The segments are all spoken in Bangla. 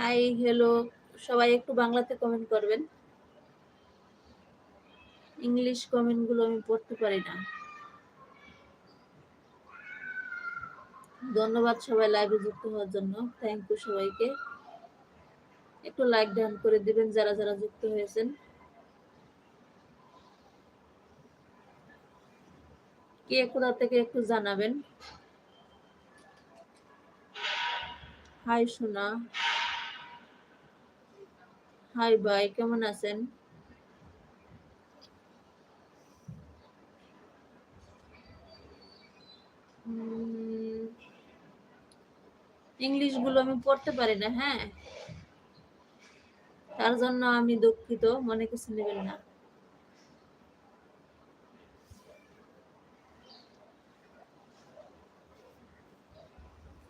হাই হ্যালো সবাই একটু বাংলাতে কমেন্ট করবেন। ইংলিশ কমেন্টগুলো আমি পড়তে পারি না। ধন্যবাদ সবাই লাইভে যুক্ত হওয়ার জন্য। থ্যাংক ইউ সবাইকে। একটু লাইক ডান করে দিবেন যারা যারা যুক্ত হয়েছেন। কে কোথা থেকে একটু জানাবেন? হাই সোনা। হাই ভাই কেমন আছেন? ইংলিশগুলো আমি পড়তে পারি না হ্যাঁ? তার জন্য আমি দুঃখিত, মনে কিছু নেবেন না।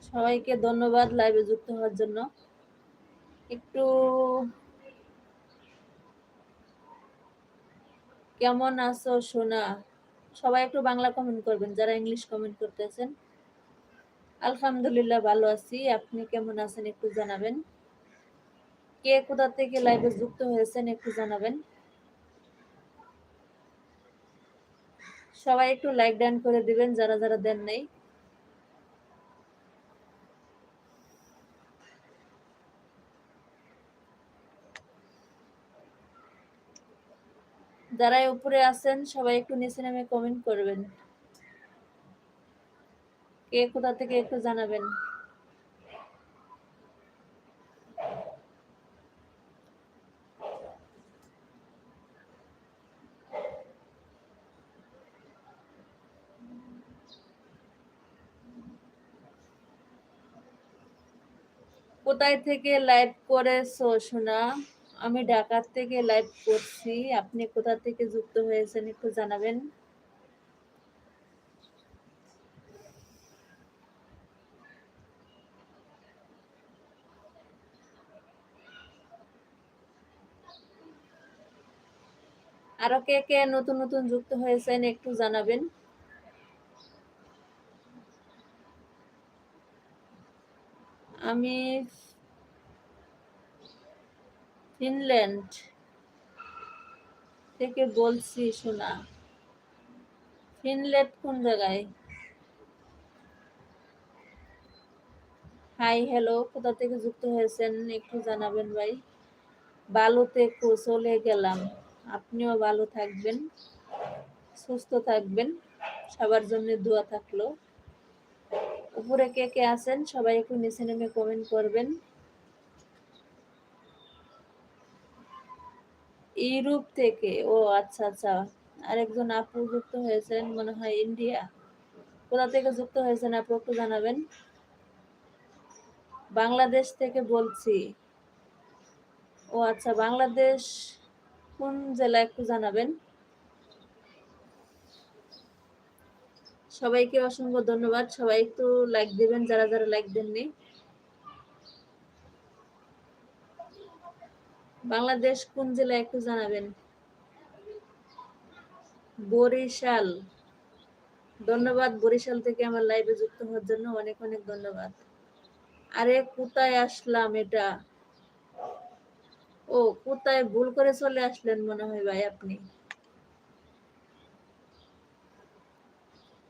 সবাইকে ধন্যবাদ লাইভে যুক্ত হওয়ার জন্য। একটু কেমন আছো, সোনা? সবাই একটু বাংলা কমেন্ট করবেন, যারা ইংলিশ কমেন্ট করতেছেন। আলহামদুলিল্লাহ ভালো আছি। আপনি কেমন আছেন একটু জানাবেন। কে কোথা থেকে লাইভে যুক্ত হয়েছেন একটু জানাবেন। সবাই একটু লাইক ডান করে দিবেন, যারা যারা দেন নাই। যারা উপরে আছেন, সবাই একটু নিচে নামে কমেন্ট করবেন। কে কোথা থেকে একটু জানাবেন? কোথায় থেকে লাইভ করেছ শোনা আমি ঢাকার থেকে লাইভ করছি। আপনি কোথা থেকে যুক্ত হয়েছেন একটু জানাবেন? আরও কে কে নতুন নতুন যুক্ত হয়েছেন একটু জানাবেন। আমি ফিনল্যান্ড থেকে বলছি, শোনা। ফিনল্যান্ড কোন জায়গায়? হাই, হ্যালো, কোথা থেকে যুক্ত হয়েছেন? একটু জানাবেন ভাই। বালুতে চলে গেলাম। আপনিও ভালো থাকবেন, সুস্থ থাকবেন। সবার জন্য দোয়া থাকল। উপরে কে কে আছেন? সবাই একটু নিচে নেমে কমেন্ট করবেন। ইউরোপ থেকে, ও আচ্ছা আচ্ছা। আরেকজন আপু যুক্ত হয়েছেন, মনে হয় ইন্ডিয়া। কোথা থেকে যুক্ত হয়েছেন আপু, একটু জানাবেন? বাংলাদেশ থেকে বলছি। ও আচ্ছা বাংলাদেশ কোন জেলা, একটু জানাবেন? সবাইকে অসংখ্য ধন্যবাদ। সবাই একটু লাইক দিবেন, যারা যারা লাইক দেননি। বাংলাদেশ কোন জেলা একটু জানাবেন? বরিশাল। ধন্যবাদ, বরিশাল থেকে আমার লাইভে যুক্ত হওয়ার জন্য অনেক অনেক ধন্যবাদ। আরে কোথায় আসলাম এটা? ও, কোথায় ভুল করে চলে আসলেন মনে হয় ভাই আপনি।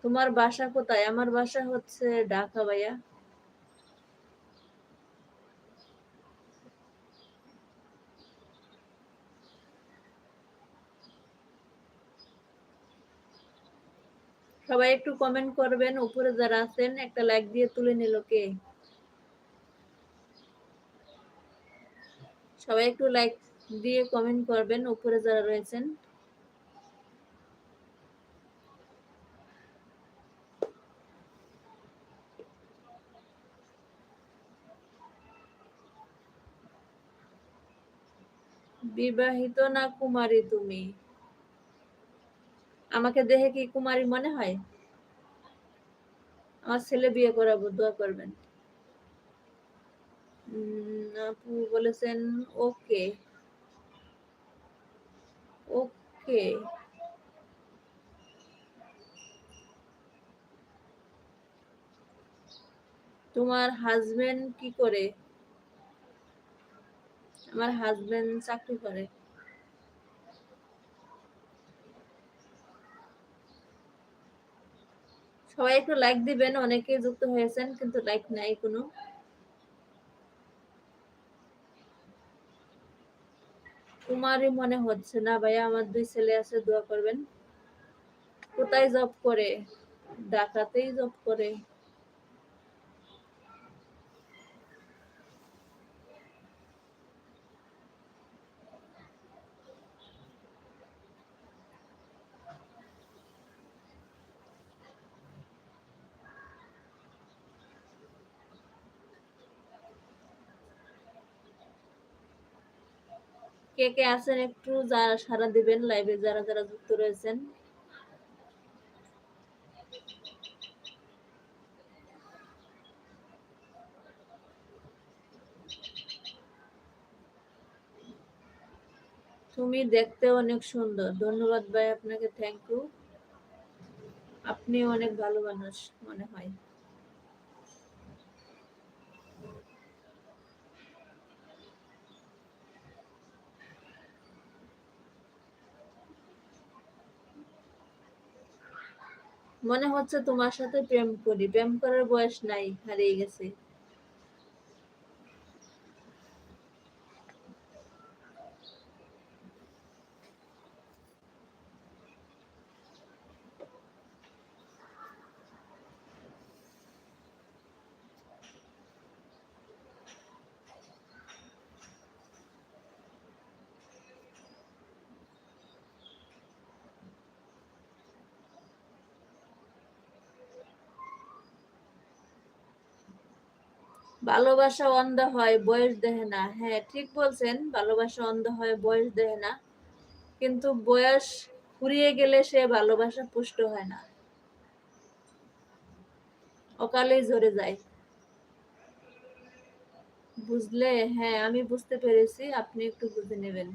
তোমার বাসা কোথায়? আমার বাসা হচ্ছে ঢাকা ভাইয়া। সবাই একটু কমেন্ট করবেন, উপরে যারা আছেন, একটা লাইক দিয়ে তুলে নিল কে? সবাই একটু লাইক দিয়ে কমেন্ট করবেন, উপরে যারা রয়েছেন। বিবাহিত না কুমারী তুমি? আমাকে দেখে কি কুমারী মনে হয়? আমার ছেলে বিয়ে করাবো, দোয়া করবেন। আপু বলেছেন, ওকে। ওকে। তোমার হাজবেন্ড কি করে? আমার হাজবেন্ড চাকরি করে। সবাই একটু লাইক দিবেন অনেকে যুক্ত হয়েছেন, কিন্তু লাইক নাই কোনো। তোমারই মনে হচ্ছে না, ভাইয়া, আমার দুই ছেলে আছে, দোয়া করবেন। কোথায় জব করে? ঢাকাতেই জব করে। কে কে আছেন একটু যারা সারা দিবেন লাইভে যারা যারা যুক্ত রয়েছেন। তুমি দেখতে অনেক সুন্দর। ধন্যবাদ ভাই আপনাকে থ্যাংক ইউ আপনি অনেক ভালো মানুষ মনে হয়। মনে হচ্ছে তোমার সাথে প্রেম করি। প্রেম করার বয়স নাই হারিয়ে গেছে। ভালোবাসা অন্ধ হয়, বয়স দেহে না। হ্যাঁ ঠিক বলছেন, ভালোবাসা অন্ধ হয়, বয়স দেহে না। কিন্তু বয়স ফুরিয়ে গেলে সে ভালোবাসা পুষ্ট হয় না। অকালেই ঝরে যায়। বুঝলে? হ্যাঁ আমি বুঝতে পেরেছি। আপনি একটু বুঝে নেবেন।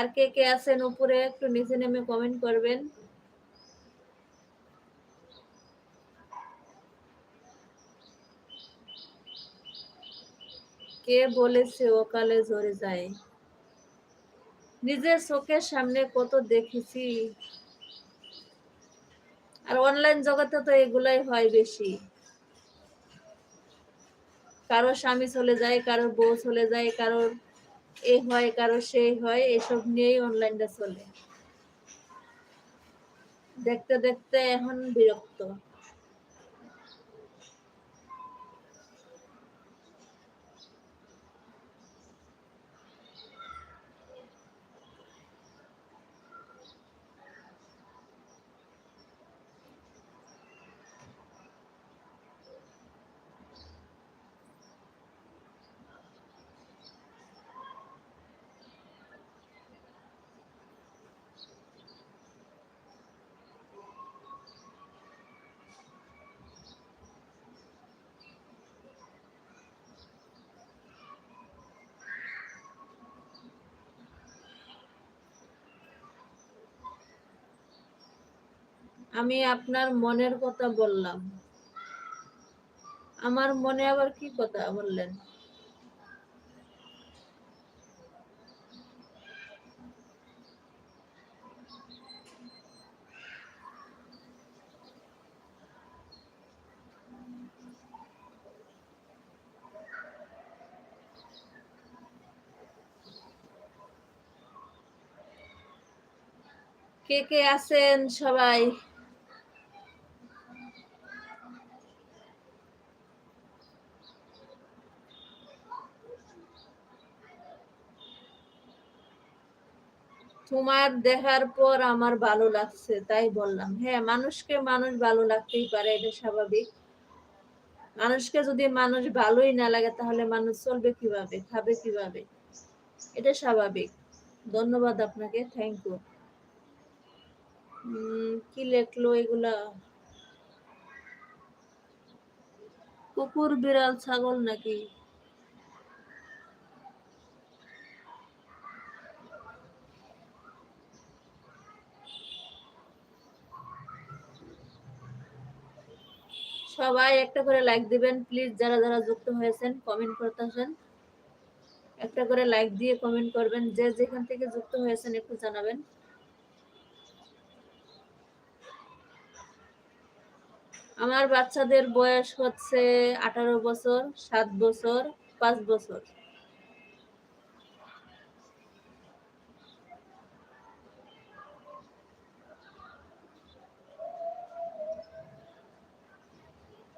আর কে কে আছেন উপরে একটু নিচে নেমে কমেন্ট করবেন। কে বলেছে ওকালে ঝরে যায়? নিজের চোখের সামনে কত দেখেছি। আর অনলাইন জগতে তো এগুলাই হয় বেশি। কারও স্বামী চলে যায়, কারোর বউ চলে যায়, কারোর এ হয় কারও সেই হয় এসব নিয়েই অনলাইনটা চলে। দেখতে দেখতে এখন বিরক্ত। আমি আপনার মনের কথা বললাম। আমার মনে আবার কি কথা বললেন? কে কে আছেন সবাই? তোমার দেখার পর আমার ভালো লাগছে, তাই বললাম। হ্যাঁ মানুষকে মানুষ ভালো লাগতেই পারে, এটা স্বাভাবিক। মানুষকে যদি মানুষ ভালোই না লাগে, তাহলে মানুষ চলবে কীভাবে, খাবে কীভাবে? এটা স্বাভাবিক। ধন্যবাদ আপনাকে থ্যাংক ইউ কি লেখলো এগুলা? কুকুর, বিড়াল, ছাগল নাকি? সবাই একটা করে লাইক দিবেন। প্লিজ যারা যারা যুক্ত হয়েছেন কমেন্ট করতে আসেন। একটা করে লাইক দিয়ে কমেন্ট করবেন। যে যেখান থেকে যুক্ত হয়েছেন একটু জানাবেন। আমার বাচ্চাদের বয়স হচ্ছে আঠারো বছর, সাত বছর, পাঁচ বছর।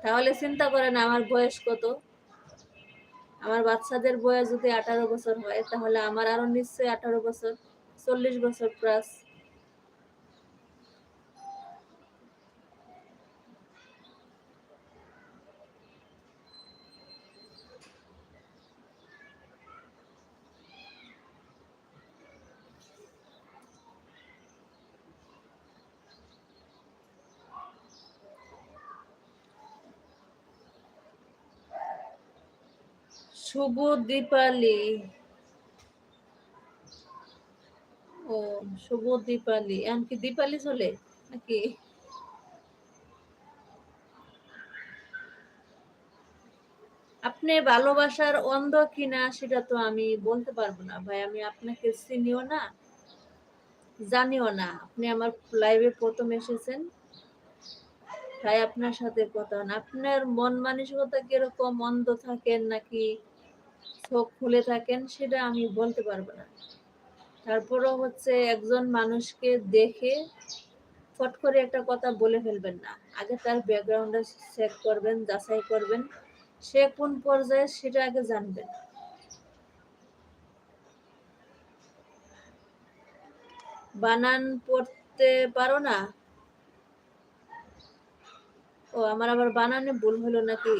তাহলে চিন্তা করেন আমার বয়স কত? আমার বাচ্চাদের বয়স যদি আঠারো বছর হয়, তাহলে আমার আরও নিশ্চয়ই আঠারো বছর, চল্লিশ বছর প্লাস শুভ দীপালি। ও, শুভ দীপালি। এমনকি দীপালি চলে নাকি? আপনি ভালোবাসার অন্ধ কিনা সেটা তো আমি বলতে পারব না। ভাই, আমি আপনাকে চিনিও না, জানিও না। আপনি আমার লাইভে প্রথম এসেছেন। তাই আপনার সাথে কথা আপনার মন মানসিকতা কীরকম অন্ধ থাকেন নাকি? চোখ খুলে থাকেন, সেটা আমি বলতে পারব না। তারপরও হচ্ছে একজন মানুষকে দেখে ফট করে একটা কথা বলে ফেলবেন না। আগে তার ব্যাকগ্রাউন্ডে চেক করবেন, যাচাই করবেন, সে কোন পর্যায়ে সেটা আগে জানবেন। বানান পড়তে পারো না? ও, আমার আবার বানানে ভুল হলো নাকি?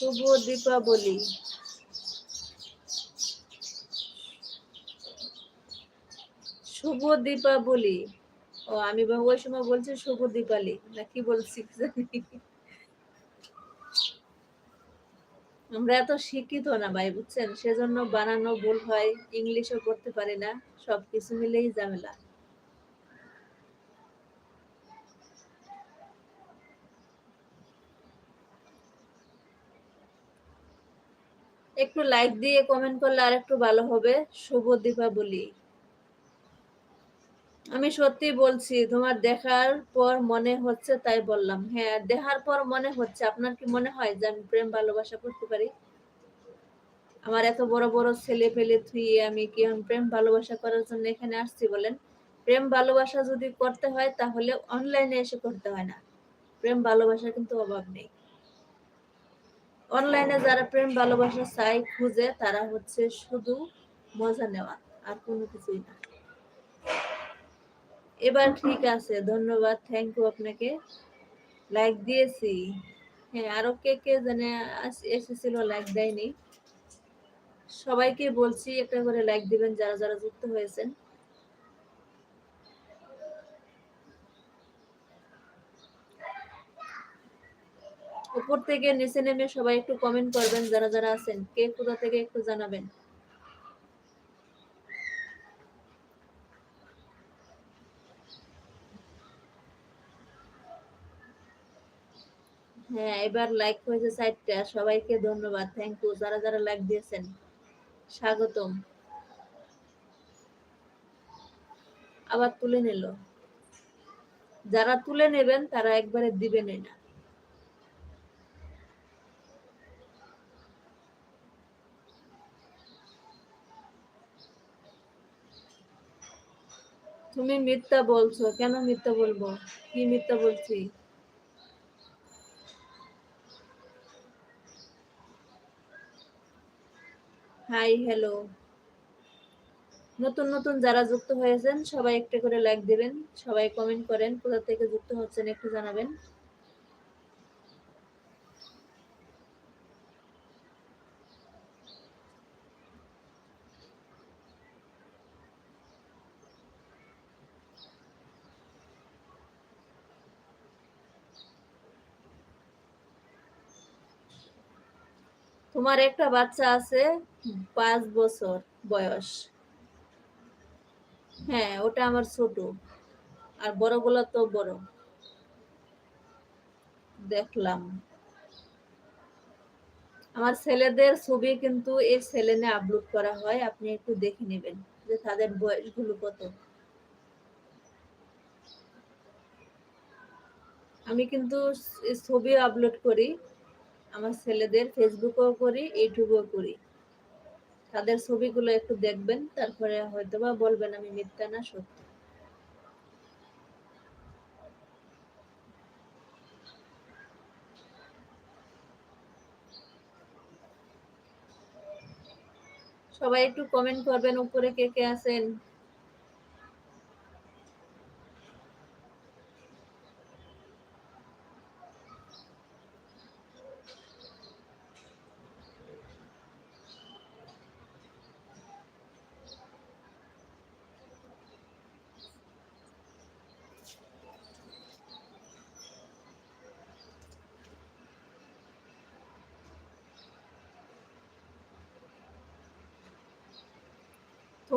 শুভ দীপাবলি। শুভ দীপাবলি। ও, আমি ওই সময় বলছি শুভ দীপালি, না কি বলছি জানি। আমরা এত শিক্ষিত না ভাই, বুঝছেন? সেজন্য বানানো ভুল হয়, ইংলিশও করতে পারি না, সবকিছু মিলেই ঝামেলা। একটু লাইক দিয়ে কমেন্ট করলে আর একটু ভালো হবে। শুভ দীপাবলি। আমি সত্যি বলছি, তোমার দেখার পর মনে হচ্ছে তাই বললাম। হ্যাঁ দেখার পর মনে হচ্ছে। আপনার কি মনে হয় যে আমি প্রেম ভালোবাসা করতে পারি? আমার এত বড় বড় ছেলে ফেলে থুয়ে আমি কি প্রেম ভালোবাসা করার জন্য এখানে আসছি বলেন? প্রেম ভালোবাসা যদি করতে হয় তাহলে অনলাইনে এসে করতে হয় না। প্রেম ভালোবাসা কিন্তু অভাব নেই। অনলাইনে যারা প্রেম, ভালোবাসা চাই খুঁজে, তারা হচ্ছে শুধু মজা নেওয়া, আর কোনো কিছুই না। এবার ঠিক আছে, ধন্যবাদ থ্যাংক ইউ আপনাকে। লাইক দিয়েছি। হ্যাঁ আরও কে কে জানে এসেছিল লাইক দেয়নি। সবাইকে বলছি, একটা করে লাইক দিবেন, যারা যারা যুক্ত হয়েছেন। উপর থেকে নিচে নেমে সবাই একটু কমেন্ট করবেন, যারা যারা আছেন। কে কোথা থেকে একটু জানাবেন? হ্যাঁ এবার লাইক হয়েছে সাইটটা সবাইকে ধন্যবাদ। থ্যাংক ইউ যারা যারা লাইক দিয়েছেন, স্বাগতম। আবার তুলে নিল। যারা তুলে নেবেন, তারা একবারে দিবেন না। তুমি মিথ্যা বলছো, কেন মিথ্যা বলব? কি মিথ্যা বলছি? Hi, hello. নতুন নতুন যারা যুক্ত হয়েছেন, সবাই একটা করে লাইক দিবেন, সবাই কমেন্ট করেন, কোথা থেকে যুক্ত হচ্ছেন একটু জানাবেন। তোমার একটা বাচ্চা আছে পাঁচ বছর বয়স। হ্যাঁ ওটা আমার ছোট। আর বড়গুলো তো বড়। দেখলাম। আমার ছেলেদের ছবি কিন্তু এই সেলেনে আপলোড করা হয় আপনি একটু দেখে নেবেন যে তাদের বয়সগুলো কত। আমি কিন্তু ছবি আপলোড করি। আমার ছেলেদের ফেসবুকেও করি, ইউটিউবেও করি। তাদের ছবিগুলো একটু দেখবেন, তারপরে হয়তোবা বলবেন আমি মিথ্যা না, সত্যি। সবাই একটু কমেন্ট করবেন, উপরে কে কে আছেন?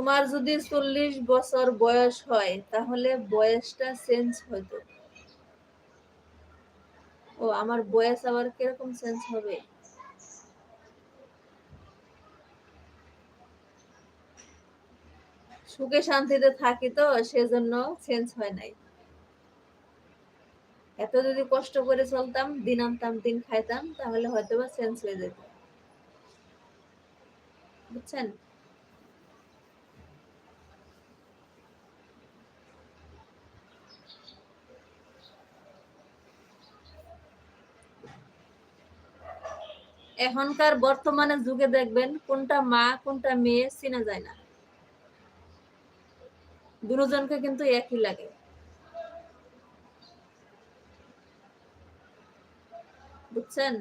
তোমার যদি চল্লিশ বছর বয়স হয়, তাহলে বয়সটা চেঞ্জ হইতো ও, আমার বয়স আবার কীরকম চেঞ্জ হবে? সুখে শান্তিতে থাকি তো, সেজন্য চেঞ্জ হয় নাই। এত যদি কষ্ট করে চলতাম, দিন আনতাম, দিন খাইতাম, তাহলে হয়তো বা চেঞ্জ হয়ে যেত। বুঝছেন? এখনকার বর্তমানে যুগে দেখবেন কোনটা মা, কোনটা মেয়ে চিনা যায় না। দুজনকে কিন্তু একই লাগে। বুঝছেন?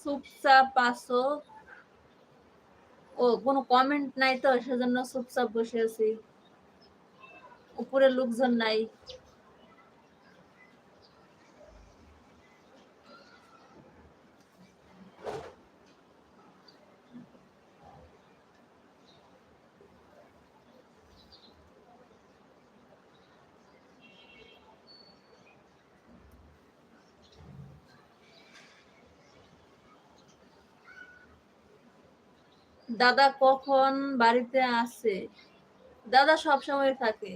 চুপচাপ আসো ও কোনো কমেন্ট নাই তো সেজন্য চুপচাপ বসে আছি। উপরে লোকজন নাই। দাদা কখন বাড়িতে আসে দাদা সব সময় থাকে।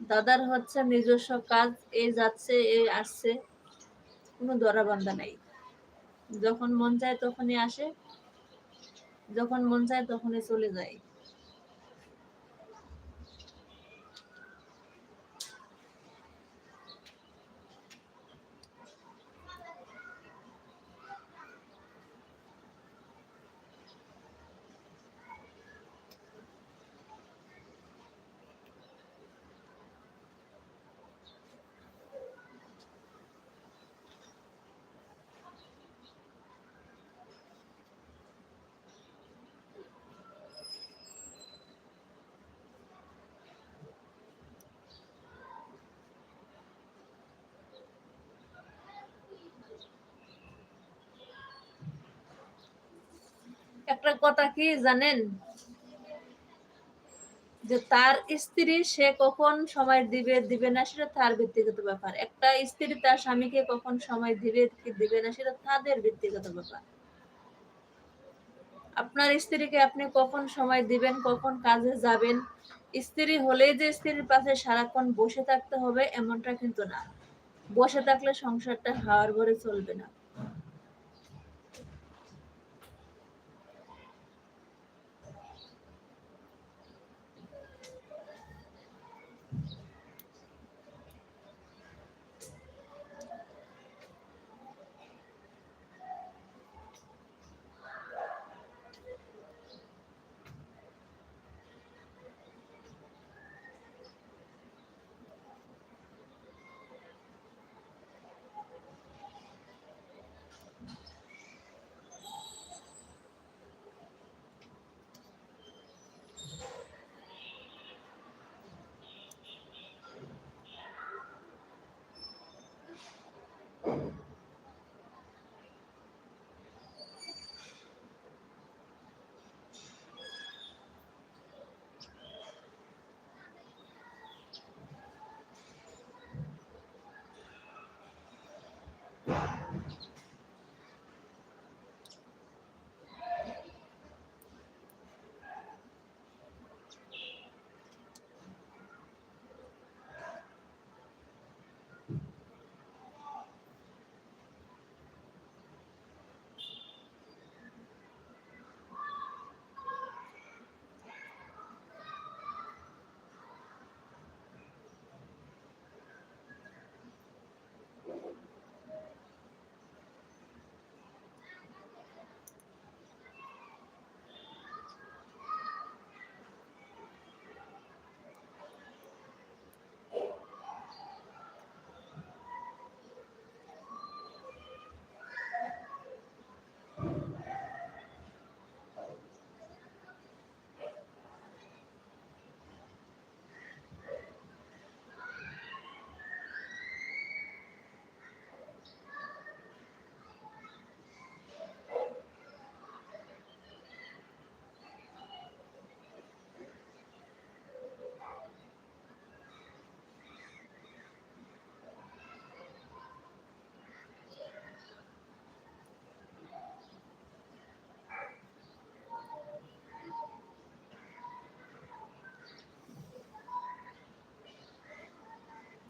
দাদার হচ্ছে নিজস্ব কাজ, এ যাচ্ছে, এ আসছে। কোনো দরা বান্ধা নাই। যখন মন চায় তখনই আসে। যখন মন চায় তখনই চলে যায় একটা কথা কি জানেন? যে তার স্ত্রী সে কখন সময় দিবে দিবে না সেটা তার ব্যক্তিগত ব্যাপার। একটা স্ত্রী তার স্বামীকে কখন সময় দিবে কি দিবে না সেটা তাদের ব্যক্তিগত ব্যাপার। আপনার স্ত্রীকে আপনি কখন সময় দিবেন, কখন কাজে যাবেন? স্ত্রী হলেই যে স্ত্রীর পাশে সারাক্ষণ বসে থাকতে হবে এমনটা কিন্তু না। বসে থাকলে সংসারটা হাওয়ার ভরে চলবে না।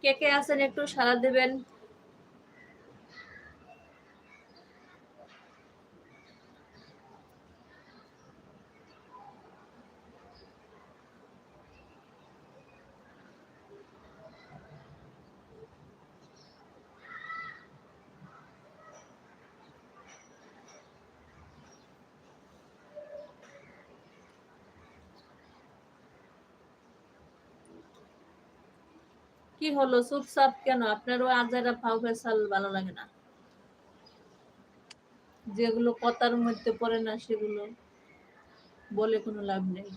কে কে আছেন একটু সাড়া দেবেন? কি হলো? চুপচাপ কেন? আপনারও আজারা ফাউ ফেসাল ভালো লাগে না। যেগুলো কথার মধ্যে পড়ে না, সেগুলো বলে কোনো লাভ নেই।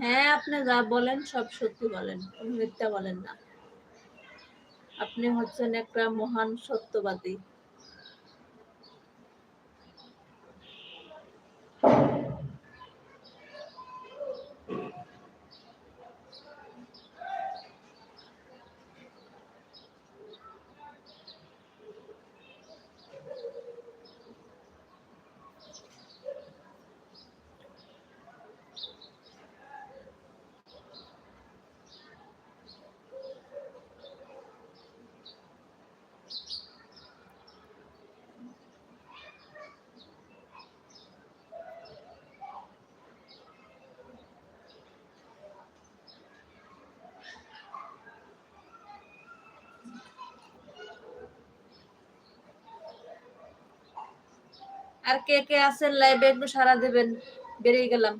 হ্যাঁ আপনি যা বলেন সব সত্যি বলেন, মিথ্যা বলেন না। আপনি হচ্ছেন একটা মহান সত্যবাদী। আর কে কে আছেন লাইভে একটু সারা দেবেন বেরিয়ে গেলাম।